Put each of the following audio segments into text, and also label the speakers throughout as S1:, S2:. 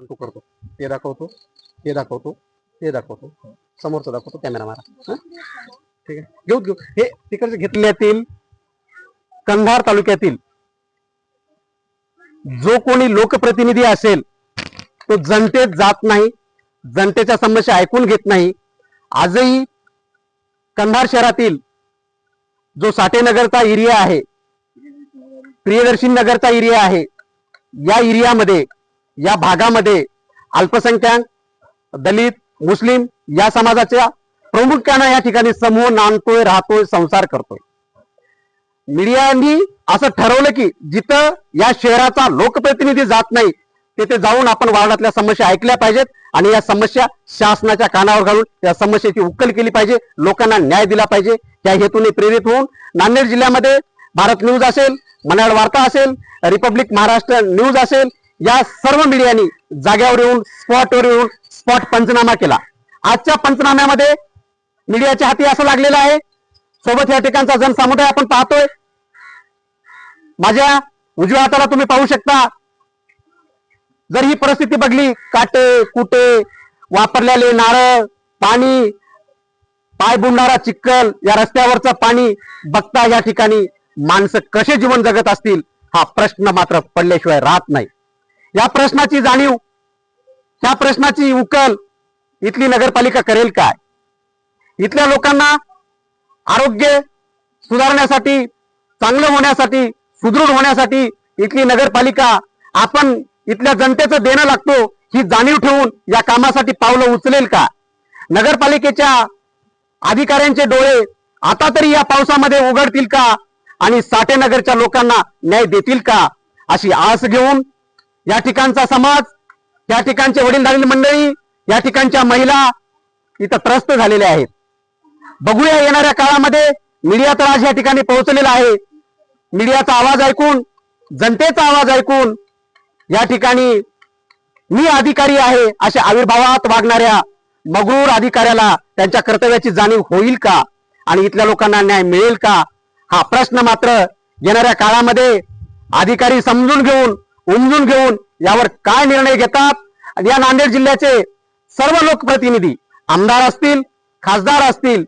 S1: तो करतो. ते दाखवतो ते दाखवतो ते दाखवतो. समोरचं दाखवतो कॅमेरा मारा. ठीक आहे. घेऊ घेऊ. हे तिकडचे घेतल्यातील कंधार तालुक्यातील जो कोणी लोकप्रतिनिधी असेल तो जनतेत जात नाही जनतेच्या समस्या ऐकून घेत नाही. आजही कंधार शहरातील जो साठेनगरचा एरिया आहे प्रियदर्शी नगरचा एरिया आहे या एरियामध्ये या भागामध्ये अल्पसंख्याक दलित मुस्लिम या समाजाच्या प्रामुख्यानं या ठिकाणी समूह नांदतोय राहतोय संसार करतोय. मीडियानी असं ठरवलं की जिथं या शहराचा लोकप्रतिनिधी जात नाही तिथे जाऊन आपण वार्डातल्या समस्या ऐकल्या पाहिजेत आणि या समस्या शासनाच्या कानावर घालून या समस्येची उकल केली पाहिजे लोकांना न्याय दिला पाहिजे त्या हेतूने प्रेरित होऊन नांदेड जिल्ह्यामध्ये भारत न्यूज असेल मनाड वार्ता असेल रिपब्लिक महाराष्ट्र न्यूज असेल या सर्व मीडियानी जाग्यावर येऊन स्पॉटवर येऊन स्पॉट पंचनामा केला. आजच्या पंचनाम्यामध्ये मीडियाच्या हाती असं लागलेलं आहे. सोबत या ठिकाणचा जनसमुदाय आपण पाहतोय. माझ्या उजव्या हाताला तुम्ही पाहू शकता. जर ही परिस्थिती बघली काटे कुटे वापरलेले नारळ पाणी पाय बुडणारा चिक्कल या रस्त्यावरचं पाणी बघता या ठिकाणी माणसं कसे जीवन जगत असतील हा प्रश्न मात्र पडल्याशिवाय राहत नाही. या प्रश्नाची जाणीव या प्रश्नाची उकल इथली नगरपालिका करेल काय? इथल्या लोकांना आरोग्य सुधारण्यासाठी चांगलं होण्यासाठी सुदृढ होण्यासाठी इथली नगरपालिका आपण इथल्या जनतेचं देणं लागतो ही जाणीव ठेवून या कामासाठी पावलं उचलेल का? नगरपालिकेच्या अधिकाऱ्यांचे डोळे आता तरी या पावसामध्ये उघडतील का? आणि साठेनगरच्या लोकांना न्याय देतील का? अशी आस घेऊन या ठिकाणचा समाज या ठिकाणचे वडीलधारी मंडळी या ठिकाणच्या महिला इथं त्रस्त झालेल्या आहेत. बघूया येणाऱ्या काळामध्ये मीडिया तर आज या ठिकाणी पोहोचलेला आहे. मीडियाचा आवाज ऐकून जनतेचा आवाज ऐकून या ठिकाणी मी अधिकारी आहे अशा आविर्भावात वागणाऱ्या मगरूर अधिकाऱ्याला त्यांच्या कर्तव्याची जाणीव होईल का? आणि इथल्या लोकांना न्याय मिळेल का? हा प्रश्न मात्र येणाऱ्या काळामध्ये अधिकारी समजून घेऊन उमजून घेऊन यावर काय निर्णय घेतात? आणि या नांदेड जिल्ह्याचे सर्व लोकप्रतिनिधी आमदार असतील खासदार असतील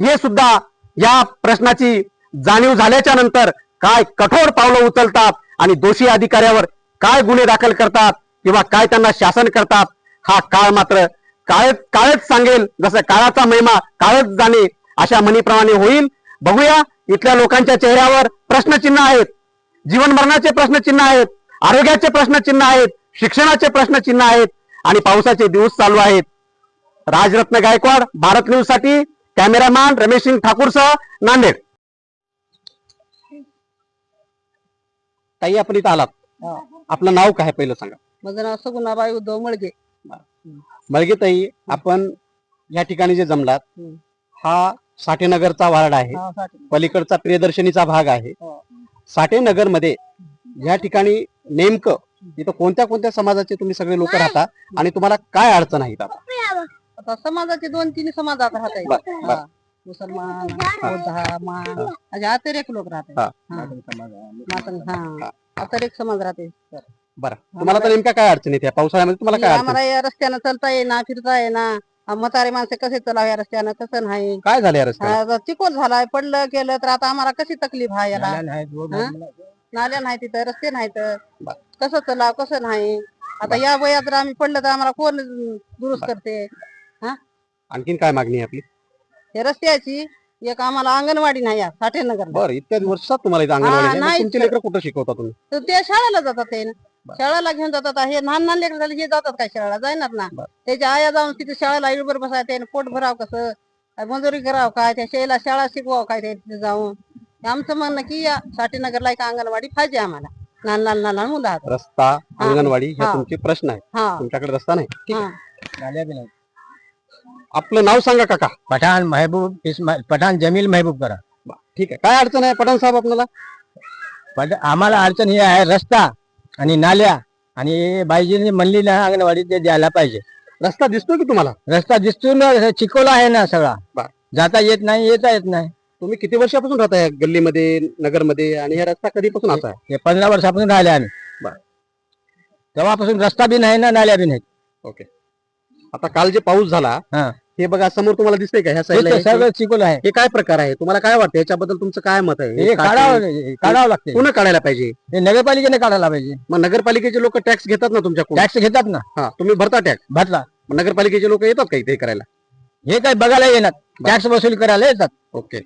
S1: हे सुद्धा या प्रश्नाची जाणीव झाल्याच्यानंतर काय कठोर पावलं उचलतात आणि दोषी अधिकाऱ्यावर काय गुन्हे दाखल करतात किंवा काय त्यांना शासन करतात हा काळ मात्र काळेत काळच सांगेल. जसं काळाचा महिमा काळच जाणे अशा म्हणीप्रमाणे होईल. बघूया इथल्या लोकांच्या चेहऱ्यावर प्रश्नचिन्ह आहेत. जीवन मरणाचे प्रश्नचिन्ह आहेत. आरोग्याचे प्रश्नचिन्ह आहेत शिक्षणाचे प्रश्नचिन्ह आहेत आणि पावसाचे दिवस चालू आहेत. राजरत्न गायकवाड भारत न्यूजसाठी कॅमेरामॅन रमेश सिंग ठाकूरसह नांदेड. ताई आपण इथं आलात. आपलं नाव काय पहिलं सांगा.
S2: माझं नाव सगुणाबाई उद्धव मळगे.
S1: मळगे ताई आपण या ठिकाणी जे जमलात. हा साठेनगरचा वार्ड आहे. पलीकडचा प्रियदर्शनीचा भाग आहे.
S2: हो.
S1: साठेनगरमध्ये या ठिकाणी नेमकं इथं कोणत्या कोणत्या समाजाचे तुम्ही सगळे लोक राहता आणि तुम्हाला काय अडचण आहे आता?
S2: आता समाजाचे दोन तीन समाजात राहत आहेत.
S1: बर.
S2: हा. मुसलमान बौद्ध मान असे अतिरेक लोक राहतात
S1: हा.
S2: हा. हा. अतिरेक समाज राहते.
S1: बरं. तुम्हाला तर नेमक्या काय अडचण येते पावसाळ्यामध्ये तुम्हाला काय अडचण
S2: आम्हाला या रस्त्यानं चालता येईना फिरता येईना. म्हातारे माणसे कसे चालाव या रस्त्यानं? तसं नाही.
S1: काय झालं
S2: चिकोल झालाय पडलं केलं तर आता आम्हाला कशी तकलीफ आहे याला? नाल्या नाही तिथं रस्ते नाहीत. कसं चलाव कसं नाही? आता या वयात जर आम्ही पडलं तर आम्हाला कोण दुरुस्त करते?
S1: आणखीन काय मागणी आहे आपली?
S2: हे रस्त्याची एक आम्हाला अंगणवाडी नाही या साठेनगर
S1: बरं इतक्या वर्षात तुम्हाला इथं अंगणवाडी
S2: नाही.
S1: तुमचे लेकर कुठं शिकवता तुम्ही?
S2: तर ते शाळेला जातात ते. शाळेला घेऊन जातात. हे लहान लहान लेकर झाले हे जातात काय शाळेला? जाणार ना. त्याच्या आया जाऊन तिथे शाळेला इडबर बसाय त्याने पोट भराव कसं? काय मजुरी करावं काय? त्या शाळेला शाळा शिकवावं काय ते तिथे जाऊन? हे आमचं म्हणणं की या साठीनगरला एक अंगणवाडी पाहिजे आम्हाला. लहान लहान लहान लहान मुलं आहेत
S1: रस्ता अंगणवाडी हे. तुमचे प्रश्न आहेत.
S2: हा.
S1: तुमच्याकडे रस्ता नाही. ठीक
S2: हा.
S1: आहे आपलं नाव सांगा काका.
S3: पठाण महबूब पठाण जमील महबूब करा.
S1: ठीक आहे. काय अडचण आहे पठाण साहेब आपल्याला?
S3: पण आम्हाला अडचण ही आहे रस्ता आणि नाल्या आणि बाईजीने म्हणली ना अंगणवाडी ते द्यायला पाहिजे.
S1: रस्ता दिसतोय की तुम्हाला?
S3: रस्ता दिसतो ना चिकोला आहे ना सगळा. जाता येत नाही येता येत नाही.
S1: तुम्ही किती वर्षापासून राहता या गल्लीमध्ये नगरमध्ये आणि हा रस्ता कधीपासून असा आहे?
S3: हे पंधरा वर्षापासून राहिले आम्ही.
S1: बर.
S3: तेव्हापासून रस्ता बी नाही ना नाल्या बी नाही
S1: ओके. आता काल जे पाऊस झाला
S3: हा.
S1: हे बघा समोर तुम्हाला दिसतंय का ह्या साईडला
S3: हे सगळं चिकोल आहे.
S1: हे काय प्रकार आहे? तुम्हाला काय वाटतं? याच्याबद्दल तुमचं काय मत आहे?
S3: हे
S1: हे
S3: काढावं हे काढावं लागते.
S1: पुन्हा काढायला पाहिजे.
S3: हे नगरपालिकेने काढायला पाहिजे.
S1: मग नगरपालिकेचे लोक टॅक्स घेतात ना तुमच्याकडून
S3: टॅक्स घेतात ना.
S1: हा तुम्ही भरता टॅक्स
S3: भरला
S1: नगरपालिकेचे लोक येतात का इथे करायला?
S3: हे काय बघायला येणार. टॅक्स वसूल करायला येतात.
S1: ओके.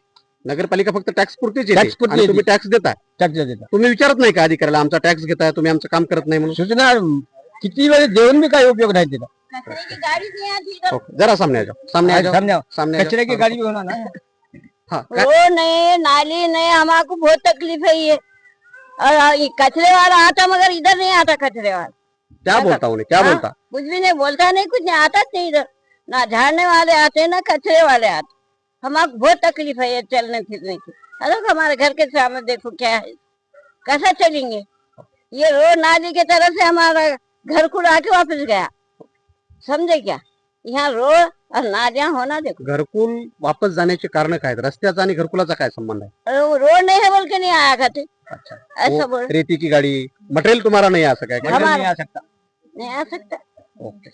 S1: नगरपालिका फक्त टॅक्स पुरतीच
S3: Tax
S1: येते
S3: पुरती
S1: आणि तुम्ही टॅक्स देता
S3: टॅक्स देतात
S1: तुम्ही विचारत नाही का अधिकाऱ्याला आमचा टॅक्स घेताय तुम्ही आमचं काम करत नाही म्हणून?
S3: सूचना किती वेळ देऊन बी काही उपयोग नाही.
S1: ओके जरा सामने आ जाओ सामने आ जाओ
S3: सामने
S1: सामने आ जाओ.
S3: कचरे की गाड़ी भी होना ना
S1: हाँ का-
S4: रोड नहीं नाली नहीं हमारे बहुत तकलीफ़ है ये और ये कचरे वाला आता मगर इधर नहीं आता कचरे वाला
S1: क्या बोलता उन्हें क्या
S4: हाँ?
S1: बोलता.
S4: कुछ भी नहीं बोलता नहीं कुछ नहीं आता नहीं इधर. ना झाड़ने वाले आते ना कचरे वाले आते. हमारे बहुत तकलीफ है ये चलने फिरने की। अरे हमारे घर के सामने देखो क्या है। कैसा चलेंगे? ये रोड नाली के तरफ से हमारा घर को आके वापस गया। समझे क्या? यहाँ रोड और नालियाँ होना देखो।
S1: घरकुल वापस जाण्याचे कारण काय? आहेत? रस्त्याचा आणि घरकुलाचा काय संबंध आहे?
S4: अरे वो रोड नहीं है बोल के नहीं आया करते।
S1: अच्छा।
S4: ऐसा
S1: वो
S4: बोल।
S1: रेती की गाड़ी मटेरियल तुम्हारा नहीं आ सका है? क्या?
S4: हमारा-
S3: नहीं आ सकता।
S4: नहीं आ सकता।
S1: ओके।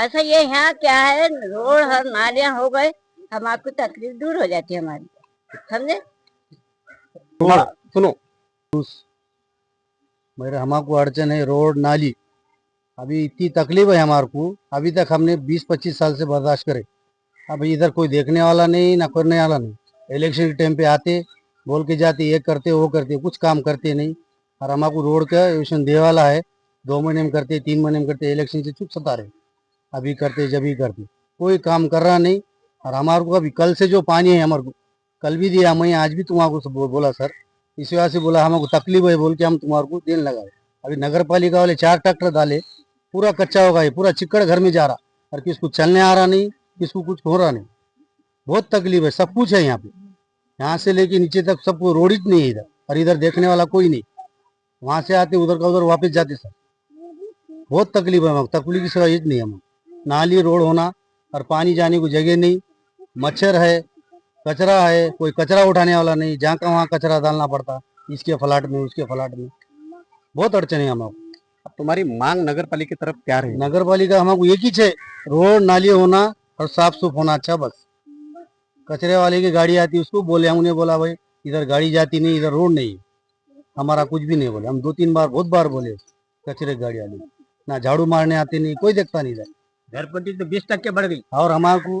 S4: ऐसा ये यहाँ क्या है? रोड और नालियाँ हो गए। हमारे तकलीफ़ दूर हो जाती है हमारी। समझे?
S1: सुनो
S5: मेरे हमको अड़चन है, रोड, नाली। अभी इतनी तकलीफ़ है हमारे को अभी तक हमने 20-25 साल से बर्दाश्त करे। अभी इधर कोई देखने वाला नहीं, ना करने वाला नहीं। इलेक्शन के टाइम पे आते, बोल के जाते, ये करते, वो करते, कुछ काम करते नहीं। और हमारे रोड का इलेक्शन दे वाला है, दो महीने में करते, तीन महीने में करते, इलेक्शन से चुप सता रहे। अभी करते, जब ही करते। कोई काम कर रहा नहीं और हमारे को अभी कल से जो पानी है हमारे को, कल भी दिया मैं आज भी तुम्हारे को बोला, सर। इस वजह से बोला हमको तकलीफ़ है, बोल के हम तुम्हारे को देने लगा अभी नगर पालिका वाले चार ट्रैक्टर डाले, पूरा कच्चा होगा ये पूरा चिक्कड़ घर में जा रहा, और किसको चलने आ रहा नहीं, किसको कुछ हो रहा नहीं। बहुत तकलीफ़ है, सब कुछ है यहाँ पे। यहाँ से लेके नीचे तक सब रोड ही नहीं है इधर, और इधर देखने वाला कोई नहीं। वहाँ से आते, उधर का उधर वापस जाते, सर। बहुत तकलीफ़ है तकलीफ़ की सिवा ये नहीं है नाली, रोड होना, और पानी जाने को जगह नहीं मच्छर है कचरा है कोई कचरा उठाने वाला नहीं जहाँ का वहाँ कचरा डालना पड़ता इसके फ्लैट में उसके फ्लैट में। बहुत अड़चन है हमको
S1: अब तुम्हारी मांग नगर पालिका की तरफ़ क्या रही?
S5: नगर पालिका हमको एक ही है रोड नाली होना और साफ़ सुफ होना अच्छा बस। कचरे वाले की गाड़ी आती उसको बोले हमने बोला भाई इधर गाड़ी जाती नहीं इधर रोड नहीं। हमारा कुछ भी नहीं बोले। हम दो तीन बार बहुत बार बोले कचरे की गाड़ी वाले ना झाड़ू मारने आते नहीं कोई देखता नहीं इधर
S3: घरपट्टी तो बीस टक्के बढ़ गई।
S5: और हमारे को